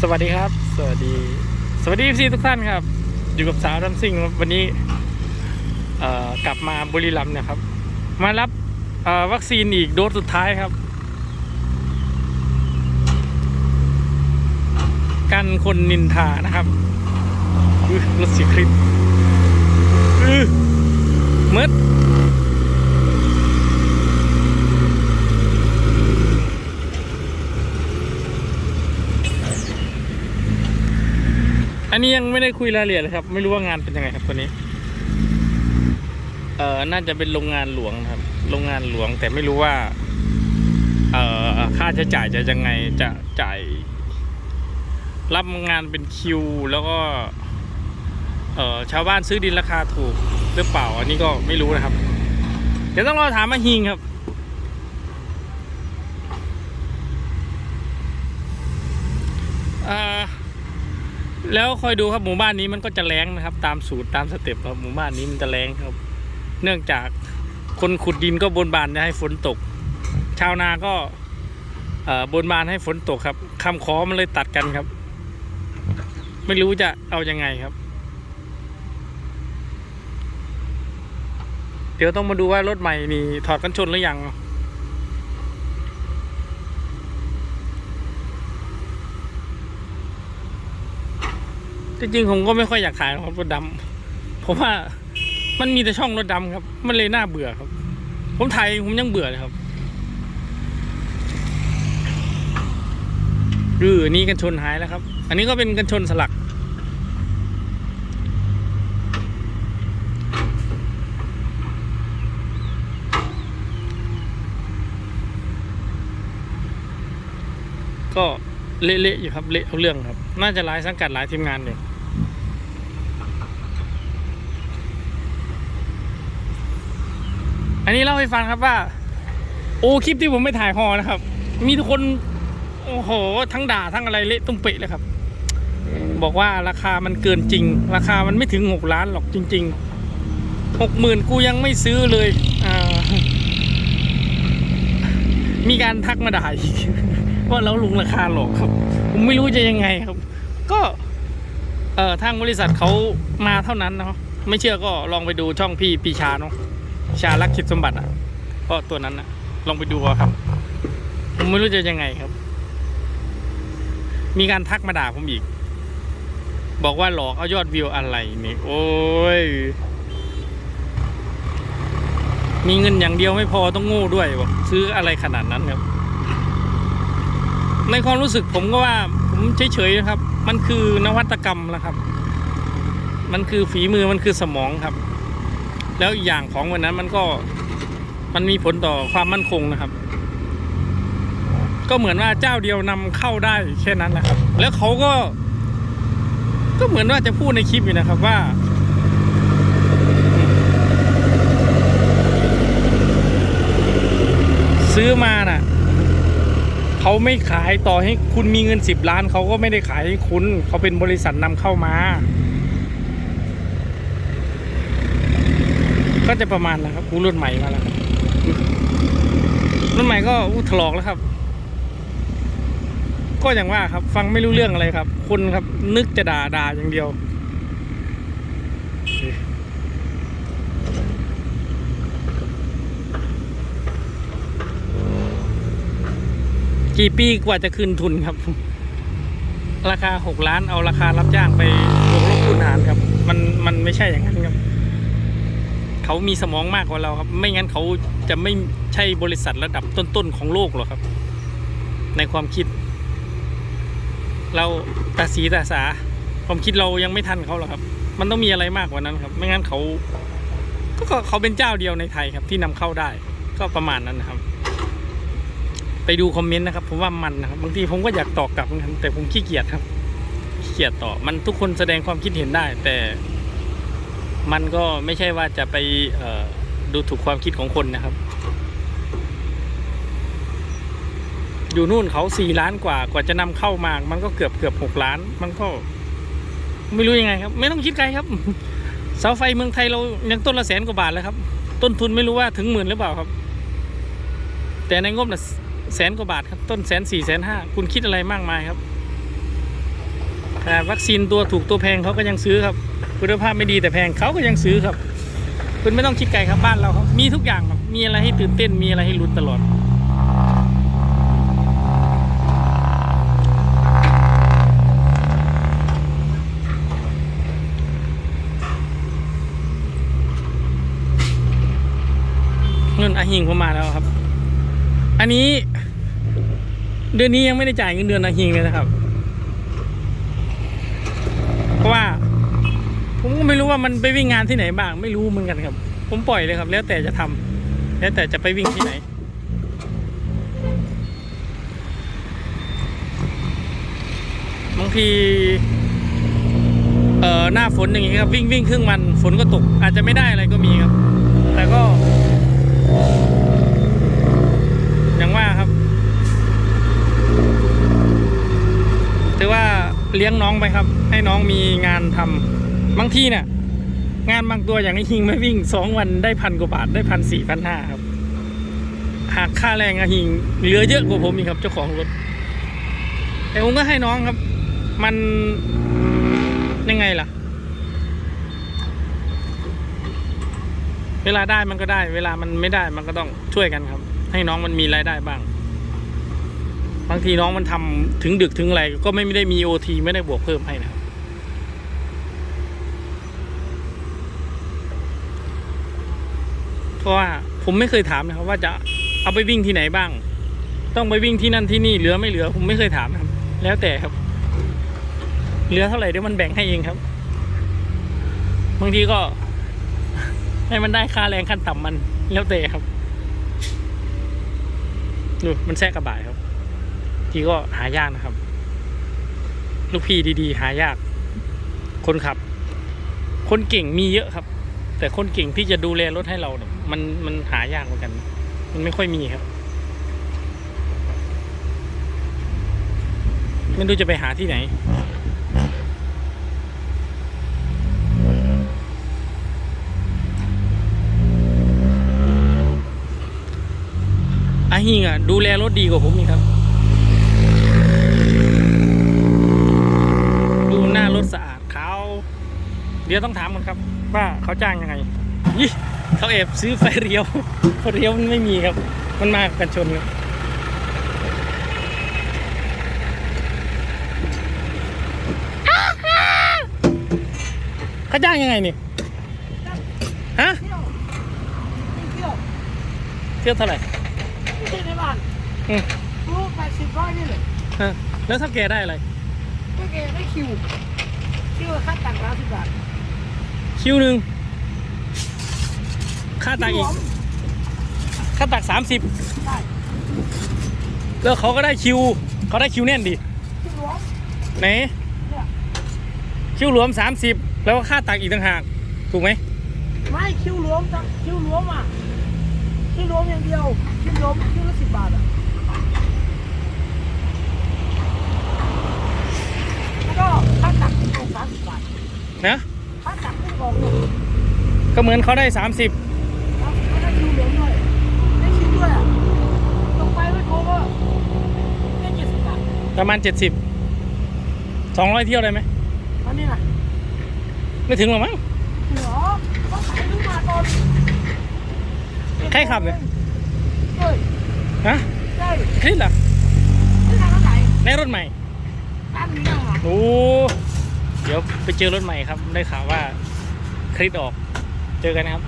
สวัสดีครับ สวัสดี สวัสดีพี่ทุกท่านครับ อยู่กับสาวดัมซิ่งวันนี้เอ่อกลับมาบุรีรัมย์นะครับ มารับวัคซีนอีกโดสสุดท้ายครับ กันคนนินทานะครับรถสีคลิปอื้อมืด อันนี้ยังไม่ได้คุยรายละเอียดเลยครับ ไม่รู้ว่างานเป็นยังไงครับตัวนี้ เอ่อน่าจะเป็นโรงงานหลวงครับ โรงงานหลวงแต่ไม่รู้ว่า เอ่อค่าใช้จ่ายจะยังไงจะจ่าย รับงานเป็นคิว แล้วก็ เอ่อชาวบ้านซื้อดินราคาถูกหรือเปล่า อันนี้ก็ไม่รู้นะครับ เดี๋ยวต้องรอถามมาฮิงครับเอ่อ แล้วคอยดูครับหมู่บ้านนี้มันก็จะแรงนะครับ ตามสูตรตามสเต็ปครับหมู่บ้านนี้มันจะแรงครับ เนื่องจากคนขุดดินก็บนบานจะให้ฝนตก ชาวนาก็เอ่อบนบานให้ฝนตกครับคำขอมันเลยตัดกันครับ ไม่รู้จะเอายังไงครับ เดี๋ยวต้องมาดูว่ารถใหม่นี่ถอดกันชนหรือยัง จริงๆผมก็ไม่ค่อยอยากถ่ายรับรถดำเพราะว่ามันมีแต่ช่องรถดำครับ มันเลยน่าเบื่อครับ ผมถ่ายผมยังเบื่อเลยครับอือนี่กันชนหายแล้วครับ อันนี้ก็เป็นกันชนสลัก ก็เละๆอยู่ครับเละเอาเรื่องครับ น่าจะหลายสังกัดหลายทีมงานอยู่ อันนี้เล่าให้ฟังครับว่า โอ้คลิปที่ผมไม่ถ่ายฮอนะครับ มีทุกคนโอ้โหทั้งด่าทั้งอะไรเละตุ้มเปะเลยครับ บอกว่าราคามันเกินจริง ราคามันไม่ถึงหกล้านหรอกจริงๆหกหมื่นกูยังไม่ซื้อเลยอ่ามีการทักมาด่าอีกว่าเราลุงราคาหรอกครับ ผมไม่รู้จะยังไงครับ ก็เอ่อทางบริษัทเขามาเท่านั้นเนาะไม่เชื่อก็ลองไปดูช่องพี่ปีชาเนาะ ชาลักคิดสมบัติอะก็ตัวนั้นนะลองไปดูครับ ผมไม่รู้จะยังไงครับ มีการทักมาด่าผมอีก บอกว่าหลอกเอายอดวิวอะไรนี่ โอ้ย มีเงินอย่างเดียวไม่พอต้องโง่ด้วยบอกซื้ออะไรขนาดนั้นครับ ในความรู้สึกผมก็ว่า ผมเฉยๆนะครับ มันคือนวัตกรรมนะครับ มันคือฝีมือมันคือสมองครับ แล้วอีกอย่างของวันนั้นมันก็มันมีผลต่อความมั่นคงนะครับ ก็เหมือนว่าเจ้าเดียวนำเข้าได้แค่นั้นนะครับ แล้วเขาก็ ก็เหมือนว่าจะพูดในคลิปอยู่นะครับว่าซื้อมาน่ะเขาไม่ขายต่อให้คุณมีเงินสิบล้านเขาก็ไม่ได้ขายให้คุณเขาเป็นบริษัทนำเข้ามา ก็จะประมาณนะครับกูรุ่นใหม่มาแล้วรุ่นใหม่ก็อู้ถลอกแล้วครับ ก็อย่างว่าครับ ฟังไม่รู้เรื่องอะไรครับ คนครับนึกจะด่าด่าอย่างเดียวกี่ปีกว่าจะคืนทุนครับ ราคาหกล้านเอาราคารับจ้างไปบวกลบคูณหารครับ มันมันไม่ใช่อย่างนั้นครับ เขามีสมองมากกว่าเราครับ ไม่งั้นเขาจะไม่ใช่บริษัทระดับต้นๆของโลกหรอกครับ ในความคิด เราตาสีตาสา ความคิดเรายังไม่ทันเขาหรอกครับ มันต้องมีอะไรมากกว่านั้นครับ ไม่งั้นเขาก็เขาเป็นเจ้าเดียวในไทยครับ ที่นำเข้าได้ ก็ประมาณนั้นนะครับ ไปดูคอมเมนต์นะครับผมว่ามันนะครับบางทีผมก็อยากตอบกลับเหมือนกันแต่ผมขี้เกียจครับขี้เกียจตอบมันทุกคนแสดงความคิดเห็นได้ แต่ มันก็ไม่ใช่ว่าจะไปดูถูกความคิดของคนนะครับ อยู่นู่นเขาสี่ล้านกว่ากว่าจะนำเข้ามา มันก็เกือบเกือบหกล้าน มันก็ ไม่รู้ยังไงครับ ไม่ต้องคิดไกลครับ เสาไฟเมืองไทยเรายังต้นละแสนกว่าบาทแล้วครับ ต้นทุนไม่รู้ว่าถึงหมื่นหรือเปล่าครับ แต่ในงบน่ะแสนกว่าบาทครับ ต้นแสนสี่แสนห้าคุณคิดอะไรมากมายครับขนาดวัคซีนตัวถูกตัวแพงเขาก็ยังซื้อครับ คุณภาพไม่ดีแต่แพงเขาก็ยังซื้อครับ คุณไม่ต้องคิดไกลครับบ้านเราครับมีทุกอย่างครับมีอะไรให้ตื่นเต้นมีอะไรให้ลุ้นตลอดเงินอาหิงผมมาแล้วครับ อันนี้ เดือนนี้ยังไม่ได้จ่ายเงินเดือนอาหิงเลยนะครับ เพราะว่า ผมก็ไม่รู้ว่ามันไปวิ่งงานที่ไหนบ้าง ไม่รู้เหมือนกันครับ ผมปล่อยเลยครับ แล้วแต่จะทำแล้วแต่จะไปวิ่งที่ไหน บางทีเอ่อหน้าฝนอย่างงี้ครับวิ่งวิ่งครึ่งวันฝนก็ตก อาจจะไม่ได้อะไรก็มีครับ แต่ก็ อย่างว่าครับถือว่าเลี้ยงน้องไปครับ ให้น้องมีงานทำ บางทีเนี่ยงานบางตัวอย่างไอ้หิงไม่วิ่งสองวันได้พันกว่าบาทได้พันสี่พันห้าครับหากค่าแรงไอะหิงเหลือเยอะกว่าผมอีกครับเจ้าของรถแต่ผมก็ให้น้องครับ มันยังไงล่ะ เวลาได้มันก็ได้ เวลามันไม่ได้มันก็ต้องช่วยกันครับ ให้น้องมันมีรายได้บ้าง บางทีน้องมันทำถึงดึกถึงอะไรก็ไม่ได้มีโอทีไม่ได้บวกเพิ่มให้นะครับ เพ ราะว่าผมไม่เคยถามนะครับว่าจะเอาไปวิ่งที่ไหนบ้าง ต้องไปวิ่งที่นั่นที่นี่เหลือไม่เหลือ ผมไม่เคยถามครับ แล้วแต่ครับ เหลือเท่าไหร่เดี๋ยวมันแบ่งให้เองครับบางทีก็ ให้มันได้ค่าแรงขั้นต่ำมัน แล้วแต่ครับดูมันแทรกกระบายครับ ทีก็หายากนะครับ ลูกพี่ดีๆ หายาก คนขับ คนเก่งมีเยอะครับ แต่คนเก่งที่จะดูแลรถให้เราเนี่ยมันมันหายากเหมือนกัน มันไม่ค่อยมีครับ ไม่รู้จะไปหาที่ไหน อาฮิงอะ ดูแลรถดีกว่าผมอีกครับ ดูหน้ารถสะอาดขาวเดี๋ยวต้องถามมันครับ ว่าเขาจ้างยังไงยี่เขาแอบซื้อไฟเรียวไฟเรียวมันไม่มีครับ มันมากับกันชนครับเขาจ้างยังไงนี่ฮะเที่ยวเที่ยวเที่ยวเท่าไหร่ไม่ใช่ในบ้านอืมรู้แปดสิบร้อยนี่เลยฮะแล้วถ้าแกได้อะไรก็แกได้คิวคิวค่าตังค์ร้อยสิบบาท คิวหนึ่งค่าตักอีก ค่าตักสามสิบได้แล้วเขาก็ได้คิว เขาได้คิวแน่นดิคิวหลวมไหนเนี่ยคิวรวม30แล้วก็ค่าตักอีกต่างหาก ถูกไหมไม่คิวหลวมจังคิวหลวมอะคิวหลวมอย่างเดียวคิวหลวมคิวละสิบบาทอะแล้วก็ค่าตักอีกสามสิบบาทนะ ค่าตักไม่บอกเลยก็เหมือนเขาได้ 30แล้วก็ได้คิวหลวมด้วยได้คิวด้วยอะลงไปไม่โทรก็ได้เจ็ดสิบบาทประมาณ 70 200 เที่ยวได้ไหมอันนี้นะไม่ถึงหรอกมั้ง เหรอต้องขายขึ้นมาก่อนใครขับเนี่ย เฮ้ยฮะใช่คลิปเหรอที่ทางไหนในรถใหม่ ตั้งนี่อะโอ้ เดี๋ยวไปเจอรถใหม่ครับ ได้ข่าวว่า คลิปออก เจอกันนะครับ